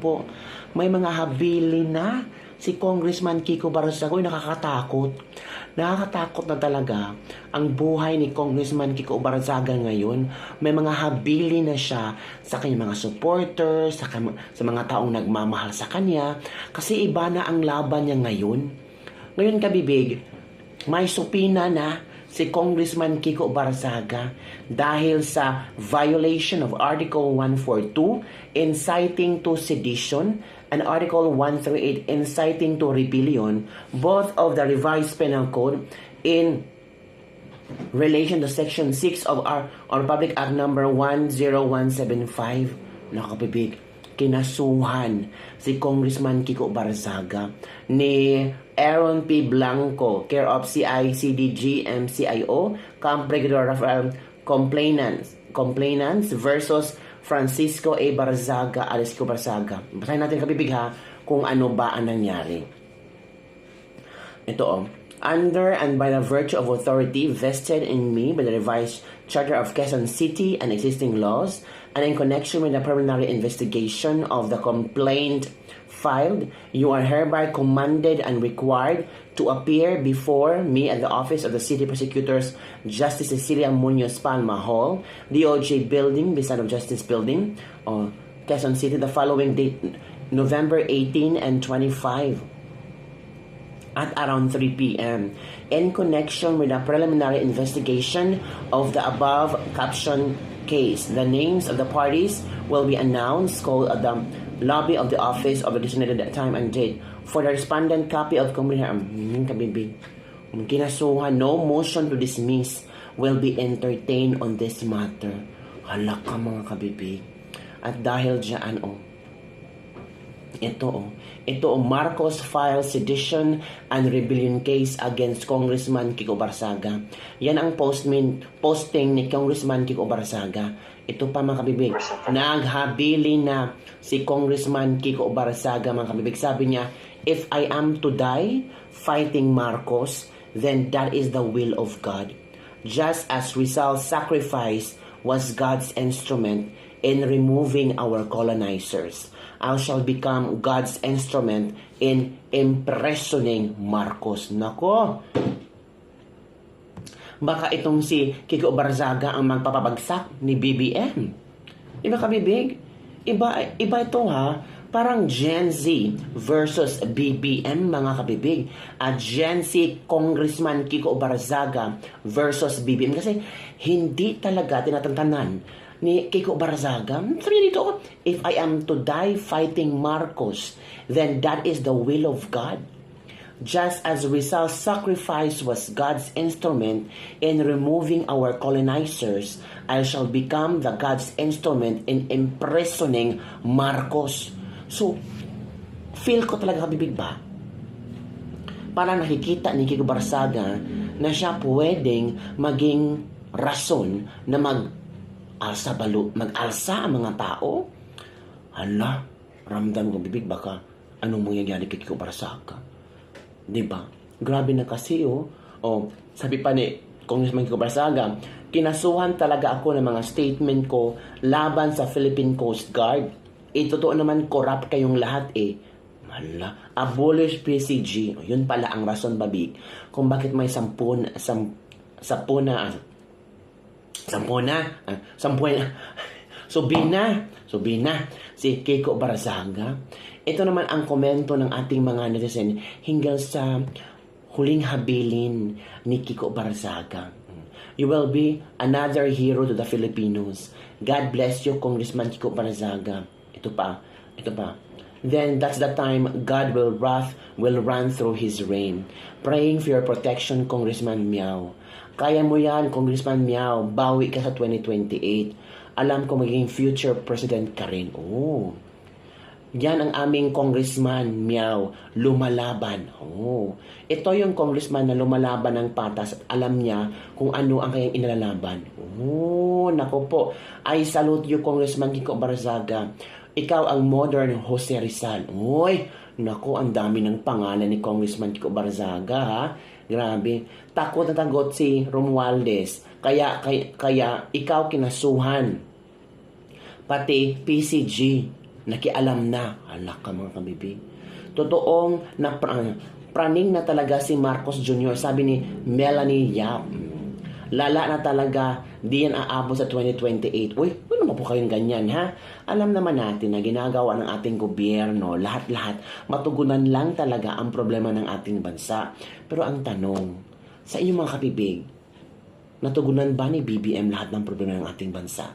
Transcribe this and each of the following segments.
po, may mga habili na si Congressman Kiko Barsagoy nakakatakot. Nakakatakot na talaga ang buhay ni Congressman Kiko Barzaga ngayon. May mga habili na siya sa kanyang mga supporters, sa, sa mga taong nagmamahal sa kanya. Kasi iba na ang laban niya ngayon. Ngayon kabibig, may supina na si Congressman Kiko Barzaga dahil sa violation of Article 142 inciting to sedition and Article 138 inciting to rebellion, both of the revised penal code in relation to Section 6 of our, our Public Act number 10175. Nakapibig, kinasuhan si Congressman Kiko Barzaga ni Aaron P. Blanco, care of CICDG MCIO, Camp Brigadier Rafael um, Complainants, Complainants versus Francisco A. Barzaga, Kiko Barzaga. Basahin natin kapibig ha kung ano ba ang nangyari. Ito oh. Under and by the virtue of authority vested in me by the revised Charter of Quezon City and existing laws, and in connection with the preliminary investigation of the complaint filed, you are hereby commanded and required to appear before me at the office of the City Prosecutors Justice Cecilia Munoz Palma Hall, DOJ Building, Bisan of Justice Building, or Quezon City, the following date, November 18 and 25 at around 3 p.m. in connection with a preliminary investigation of the above caption case. The names of the parties will be announced called at the lobby of the office of the designated time and date. For the respondent copy of complaint, kabibig. Ang Kinasuhan, no motion to dismiss will be entertained on this matter. Hala ka mga kabibig. At dahil dyan, oh, ito oh. Ito oh, Marcos files sedition and rebellion case against Congressman Kiko Barsaga. Yan ang postmin, posting ni Congressman Kiko Barsaga. Ito pa mga kabibig. Naghabili na si Congressman Kiko Barsaga mga kabibig. Sabi niya, if I am to die fighting Marcos, then that is the will of God. Just as Rizal's sacrifice was God's instrument in removing our colonizers. I shall become God's instrument in imprisoning Marcos. Nako! Baka itong si Kiko Barzaga ang magpapabagsak ni BBM. Iba ka, bibig? Iba, iba ito ha. Parang Gen Z versus BBM mga kabibig. At Gen Z Congressman Kiko Barzaga versus BBM. Kasi hindi talaga tinatantanan ni Kiko Barzaga. Sabi niya dito, if I am to die fighting Marcos, then that is the will of God. Just as Rizal's sacrifice was God's instrument in removing our colonizers, I shall become the God's instrument in imprisoning Marcos. So, feel ko talaga kabibig ba? Para nakikita ni Kiko Barsaga na siya pwedeng maging rason na mag alsa balo, mag-alsa ang mga tao. Hala, ramdam ko bibig baka anong mangyayari kay Kiko Barsaga. 'di ba? Grabe na kasi oh. Oh, sabi pa ni Congressman Kiko Barsaga, kinasuhan talaga ako ng mga statement ko laban sa Philippine Coast Guard. Eh, totoo naman corrupt kayong lahat eh. Hala, abolish PCG. Oh, yun pala ang rason babig kung bakit may sampun, sam, sapuna, sampu na, ah, sampu na, Subina, Subina, si Kiko Barazaga. Ito naman ang komento ng ating mga netizen hinggil sa huling habilin ni Kiko Barazaga. You will be another hero to the Filipinos. God bless you, Congressman Kiko Barazaga. Ito pa, ito pa. Then that's the time God will wrath will run through His reign. Praying for your protection, Congressman Miao. Kaya mo yan, Congressman Miao. Bawi ka sa 2028 alam ko magiging future president ka rin. Oh. Yan ang aming congressman, Miao, lumalaban. Oh. Ito yung congressman na lumalaban ng patas at alam niya kung ano ang kanyang inalalaban. Oh, nako po. I salute you, Congressman Kiko Barzaga. Ikaw ang modern Jose Rizal. Uy, nako, ang dami ng pangalan ni Congressman Kiko Barzaga, ha? Grabe. Takot na tagot si Romualdez. Kaya, kaya, kaya ikaw kinasuhan. Pati PCG. nakialam na. Alak ka mga kabibig. Totoong na pra- praning na talaga si Marcos Jr. Sabi ni Melanie Yap. Lala na talaga, di yan aabot sa 2028. Uy, ano naman po kayong ganyan, ha? Alam naman natin na ginagawa ng ating gobyerno, lahat-lahat, matugunan lang talaga ang problema ng ating bansa. Pero ang tanong, sa inyong mga kapibig, natugunan ba ni BBM lahat ng problema ng ating bansa?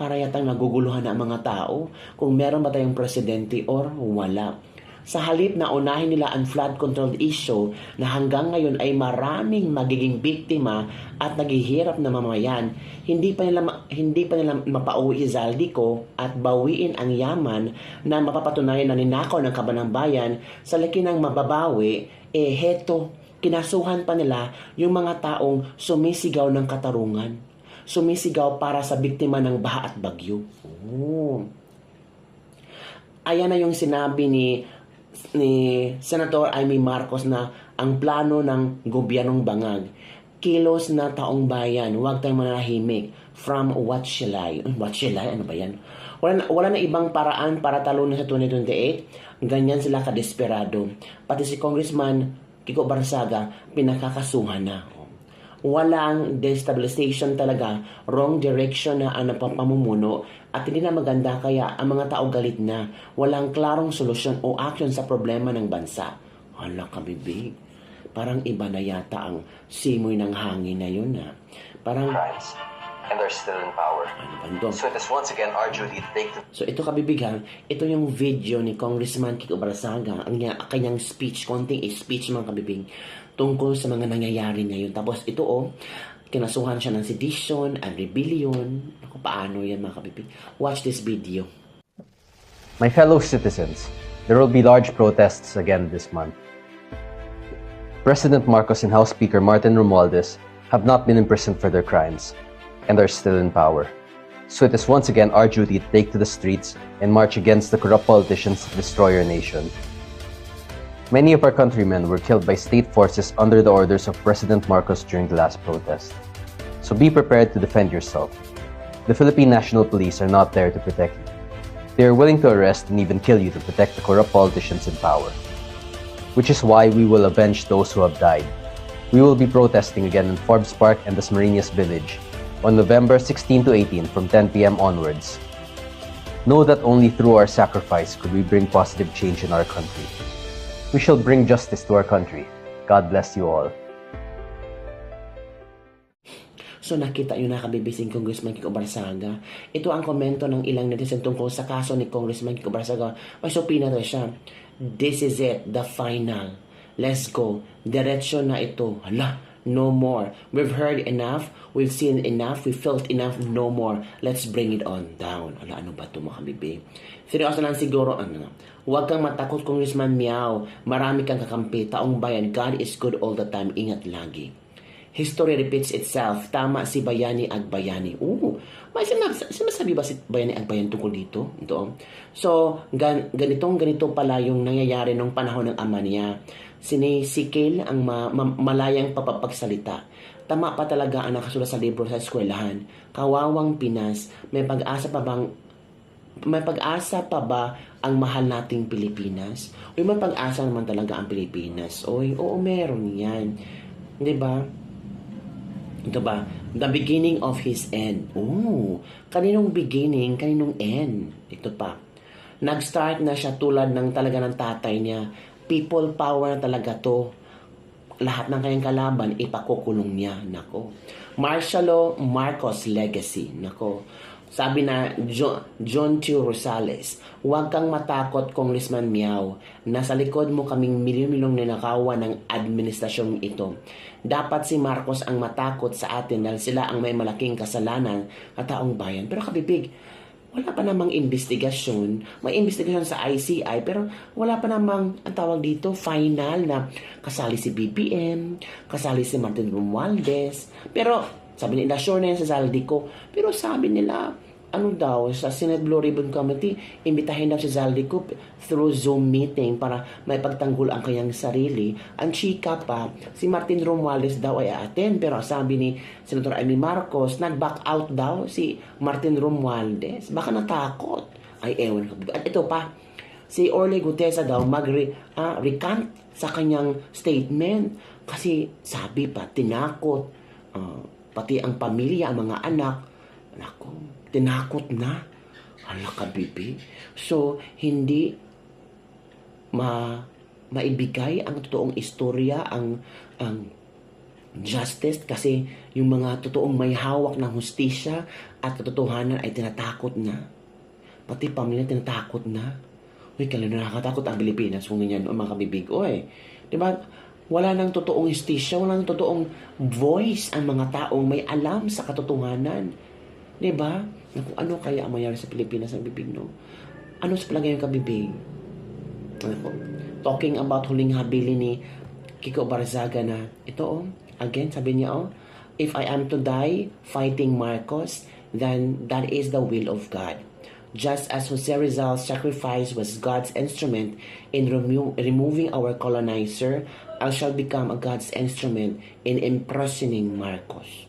Para yatang naguguluhan na ang mga tao kung meron ba tayong presidente or wala. Sa halip na unahin nila ang flood control issue na hanggang ngayon ay maraming magiging biktima at naghihirap na mamayan, hindi pa nila hindi pa nila mapauwi si Zaldico at bawiin ang yaman na mapapatunayan na ninakaw ng kabanang bayan sa laki ng mababawi, eh heto, kinasuhan pa nila yung mga taong sumisigaw ng katarungan. Sumisigaw para sa biktima ng baha at bagyo. Oh. Ayan na yung sinabi ni ni Senator Amy Marcos na ang plano ng gobyernong bangag kilos na taong bayan, huwag tayong manahimik from what shall I? What shall I? Ano ba yan? Wala na, wala na ibang paraan para talunin sa 2028. Ganyan sila kadesperado. Pati si Congressman Kiko Barsaga, pinakakasuhan na. Walang destabilization talaga, wrong direction na ang napapamumuno at hindi na maganda kaya ang mga tao galit na. Walang klarong solusyon o action sa problema ng bansa. Hala ka, bibig. Parang iba na yata ang simoy ng hangin na yun ha. Parang, crimes and are still in power. ano? So it is once again our duty to take the So ito kabibighan, ito yung video ni Congressman Kiko Barsaga, ang kanyang speech, konting speech mga kabibig, tungkol sa mga nangyayari ngayon. Tapos ito oh, kinasuhan siya ng sedition and rebellion. Ako, paano yan mga kabibig? Watch this video. My fellow citizens, there will be large protests again this month. President Marcos and House Speaker Martin Romualdez have not been imprisoned for their crimes and are still in power. So it is once again our duty to take to the streets and march against the corrupt politicians that destroy our nation. Many of our countrymen were killed by state forces under the orders of President Marcos during the last protest. So be prepared to defend yourself. The Philippine National Police are not there to protect you. They are willing to arrest and even kill you to protect the corrupt politicians in power. Which is why we will avenge those who have died. We will be protesting again in Forbes Park and the Dasmariñas Village on November 16 to 18 from 10 p.m. onwards. Know that only through our sacrifice could we bring positive change in our country. We shall bring justice to our country. God bless you all. So nakita nyo na kabibising Congressman Kiko Barsaga. Ito ang komento ng ilang netizen tungkol sa kaso ni Congressman Kiko Barsaga. May supina na siya. This is it, the final. Let's go. Diretso na ito. Hala, no more. We've heard enough. We've seen enough. We felt enough. No more. Let's bring it on down. Hala, ano ba ito mga kabibig? Seryoso lang siguro, ano, huwag kang matakot, Congressman Miao. Marami kang kakampi. Taong bayan, God is good all the time. Ingat lagi. History repeats itself. Tama si Bayani Agbayani. Oo. May sinasabi ba si Bayani Agbayani tungkol dito? Ito. So, gan- ganitong ganito pala yung nangyayari nung panahon ng ama niya. Sinisikil ang ma- ma- malayang papapagsalita. Tama pa talaga ang nakasulat sa libro sa eskwelahan. Kawawang Pinas, may pag-asa pa bang may pag-asa pa ba ang mahal nating Pilipinas? Uy, may pag-asa naman talaga ang Pilipinas. Oy, oo, meron yan. 'Di ba? Ito ba? The beginning of his end. Oh, kaninong beginning, kaninong end? Ito pa. Nag-start na siya tulad ng talaga ng tatay niya. People power na talaga to. Lahat ng kanyang kalaban, ipakukulong niya. Nako. Martial Marcos legacy. Nako. Sabi na John, John T. Rosales, huwag kang matakot, Congressman Miao. Nasa likod mo kaming milyon-milyong ninakawan ng administrasyong ito. Dapat si Marcos ang matakot sa atin dahil sila ang may malaking kasalanan at taong bayan. Pero kabibig, wala pa namang investigasyon. May investigasyon sa ICI pero wala pa namang ang tawag dito final na kasali si BBM, kasali si Martin Romualdez. Pero sabi nila sure na yan sa Zaldico. Pero sabi nila ano daw, sa Senate Blue Ribbon Committee, imbitahin daw si Zaldico through Zoom meeting para may pagtanggol ang kanyang sarili. Ang chika pa, si Martin Romualdez daw ay attend pero sabi ni Senator Amy Marcos, nag-back out daw si Martin Romualdez. Baka natakot. Ay, ewan ka. At ito pa, si Orly Gutesa daw mag-recant sa kanyang statement kasi sabi pa, tinakot, ah, pati ang pamilya, ang mga anak, nako, tinakot na. Hala ka, bibi. So, hindi ma maibigay ang totoong istorya, ang ang justice kasi yung mga totoong may hawak ng hustisya at katotohanan ay tinatakot na. Pati pamilya tinatakot na. Uy, kailan na nakakatakot ang Pilipinas kung ganyan mga kabibig. Uy, di ba? Wala nang totoong hustisya, wala nang totoong voice ang mga taong may alam sa katotohanan. Ba? Naku, ano kaya ang mayroon sa Pilipinas ang bibig, no? Ano sa palagay ng kabibig? Ako, talking about huling habili ni Kiko Barzaga na ito oh, again sabi niya oh, if I am to die fighting Marcos, then that is the will of God. Just as Jose Rizal's sacrifice was God's instrument in remo- removing our colonizer, I shall become a God's instrument in imprisoning Marcos.